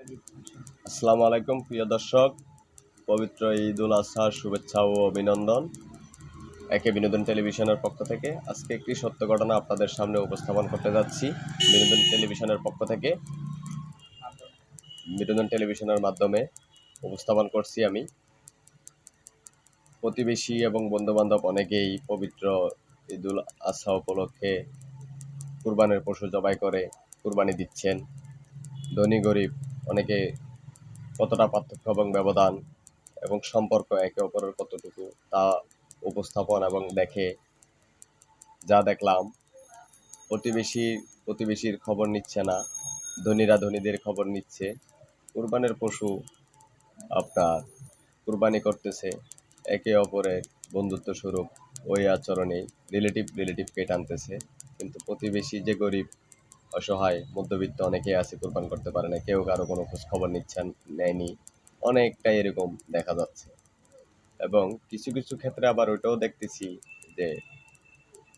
আসসালামু আলাইকুম, প্রিয় দর্শক। পবিত্র ঈদ উল আজহার শুভেচ্ছা ও অভিনন্দন। একে বিনোদন টেলিভিশনের পক্ষ থেকে আজকে একটি সত্য ঘটনা আপনাদের সামনে উপস্থাপন করতে যাচ্ছি। বিনোদন টেলিভিশনের পক্ষ থেকে বিনোদন টেলিভিশনের মাধ্যমে উপস্থাপন করছি আমি। প্রতিবেশী এবং বন্ধুবান্ধব অনেকেই পবিত্র ঈদ উল আজহা উপলক্ষে কুরবানের পশু জবাই করে কুরবানি দিচ্ছেন। ধনী গরিব অনেকে কতটা পার্থক্য এবং ব্যবধান এবং সম্পর্ক একে অপরের কতটুকু তা উপস্থাপন এবং দেখে যা দেখলাম, প্রতিবেশী, প্রতিবেশীর খবর নিচ্ছে না, ধনীরা ধনীদের খবর নিচ্ছে, কুরবানের পশু আপনার কুরবানি করতেছে, একে অপরের বন্ধুত্ব স্বরূপ ওই আচরণে রিলেটিভ রিলেটিভকে টানতেছে, কিন্তু প্রতিবেশী যে গরিব অসহায় মধ্যবিত্ত অনেকেই আছে, কোরবান করতে পারে না, কেউ কারও কোনো খোঁজ খবর নিচ্ছেন, নেয়নি। অনেকটাই এরকম দেখা যাচ্ছে। এবং কিছু কিছু ক্ষেত্রে আবার ওইটাও দেখতেছি যে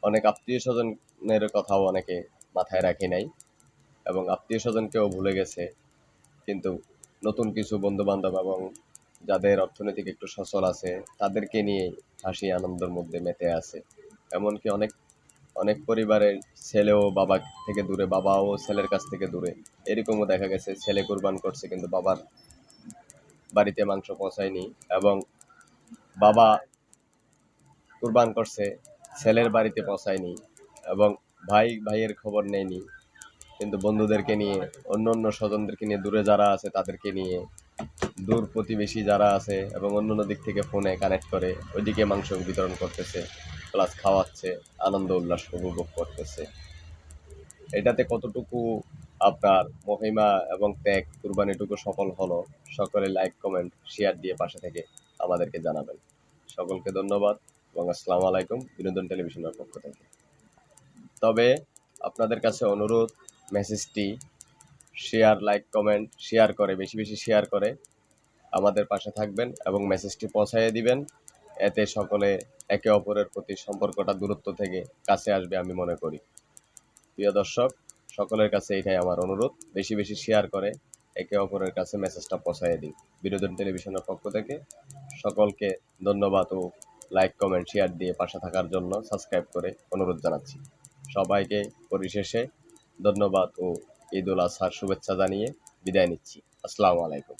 অনেক আত্মীয় স্বজনের কথাও অনেকে মাথায় রাখে নাই এবং আত্মীয় স্বজনকেও ভুলে গেছে। কিন্তু নতুন কিছু বন্ধু বান্ধব এবং যাদের অর্থনৈতিক একটু সচল আছে, তাদেরকে নিয়ে হাসি আনন্দের মধ্যে মেতে আছে। এমনকি অনেক অনেক পরিবারের ছেলেও বাবা থেকে দূরে, বাবাও ছেলের কাছ থেকে দূরে। এরকমও দেখা গেছে, ছেলে কুরবান করছে কিন্তু বাবার বাড়িতে মাংস পৌঁছায়নি এবং বাবা কুরবান করছে, ছেলের বাড়িতে পৌঁছায়নি এবং ভাই, ভাইয়ের খবর নেয়নি। কিন্তু বন্ধুদেরকে নিয়ে, অন্য অন্য স্বজনদেরকে নিয়ে, দূরে যারা আছে তাদেরকে নিয়ে, দূর প্রতিবেশী যারা আছে এবং অন্য অন্য দিক থেকে ফোনে কানেক্ট করে, ওইদিকে মাংস বিতরণ করতেছে। প্লাস খাওয়াচ্ছে, আনন্দ উল্লাস উপভোগ করতেছে। এটাতে কতটুকু আপনার মহিমা এবং ত্যাগ কুরবানিটুকু সফল হলো, সকলে লাইক কমেন্ট শেয়ার দিয়ে পাশে থেকে আমাদেরকে জানাবেন। সকলকে ধন্যবাদ এবং আসসালামু আলাইকুম বিনোদন টেলিভিশনের পক্ষ থেকে। তবে আপনাদের কাছে অনুরোধ মেসেজটি শেয়ার লাইক কমেন্ট শেয়ার করে, বেশি বেশি শেয়ার করে আমাদের পাশে থাকবেন এবং মেসেজটি পৌঁছাইয়ে দিবেন। এতে সকলে একে অপরের প্রতি সম্পর্কটা দূরত্ব থেকে কাছে আসবে আমি মনে করি। প্রিয় দর্শক, সকলের কাছে এটাই আমার অনুরোধ। বেশি বেশি শেয়ার করে একে অপরের কাছে মেসেজটা পৌঁছাইয়ে দিই বিনোদন টেলিভিশনের পক্ষ থেকে সকলকে ধন্যবাদ ও লাইক কমেন্ট শেয়ার দিয়ে পাশে থাকার জন্য সাবস্ক্রাইব করে অনুরোধ জানাচ্ছি। সবাইকে পরিশেষে ধন্যবাদ ও ঈদ উল আজহার শুভেচ্ছা জানিয়ে বিদায় নিচ্ছি। আসসালামু আলাইকুম।